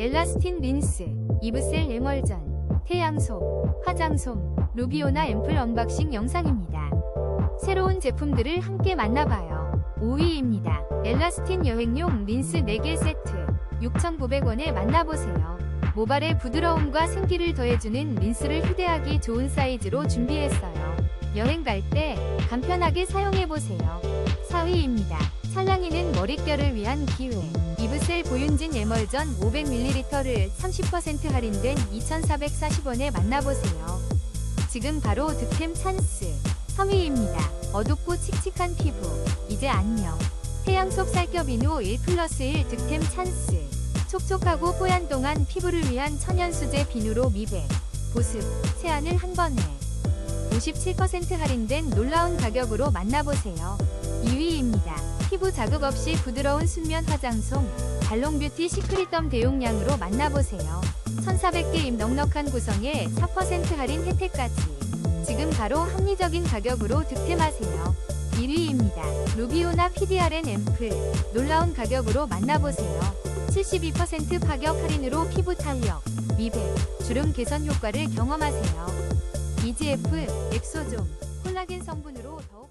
엘라스틴 린스, 이브셀 에멀전, 태양솜, 화장솜, 루비오나 앰플 언박싱 영상입니다. 새로운 제품들을 함께 만나봐요. 5위입니다. 엘라스틴 여행용 린스 4개 세트 6,900원에 만나보세요. 모발의 부드러움과 생기를 더해주는 린스를 휴대하기 좋은 사이즈로 준비했어요. 여행 갈 때 간편하게 사용해보세요. 4위입니다. 찰랑이는 머릿결을 위한 기회. 이브셀 보윤진 에멀전 500ml를 30% 할인된 2,440원에 만나보세요. 지금 바로 득템 찬스. 3위입니다. 어둡고 칙칙한 피부. 이제 안녕. 태양 속 비누 1 플러스 1 득템 찬스. 촉촉하고 뽀얀 동안 피부를 위한 천연 수제 비누로 미백, 보습, 세안을 한 번에 57% 할인된 놀라운 가격으로 만나보세요. 2위입니다. 피부 자극 없이 부드러운 순면 화장솜 발롱뷰티 시크릿덤 대용량으로 만나보세요. 1400개임 넉넉한 구성에 4% 할인 혜택까지 지금 바로 합리적인 가격으로 득템하세요. 1위입니다. 루비오나 PDRN 앰플 놀라운 가격으로 만나보세요. 72% 파격 할인으로 피부 탄력, 미백, 주름 개선 효과를 경험하세요. EGF, 엑소존, 콜라겐 성분으로 더욱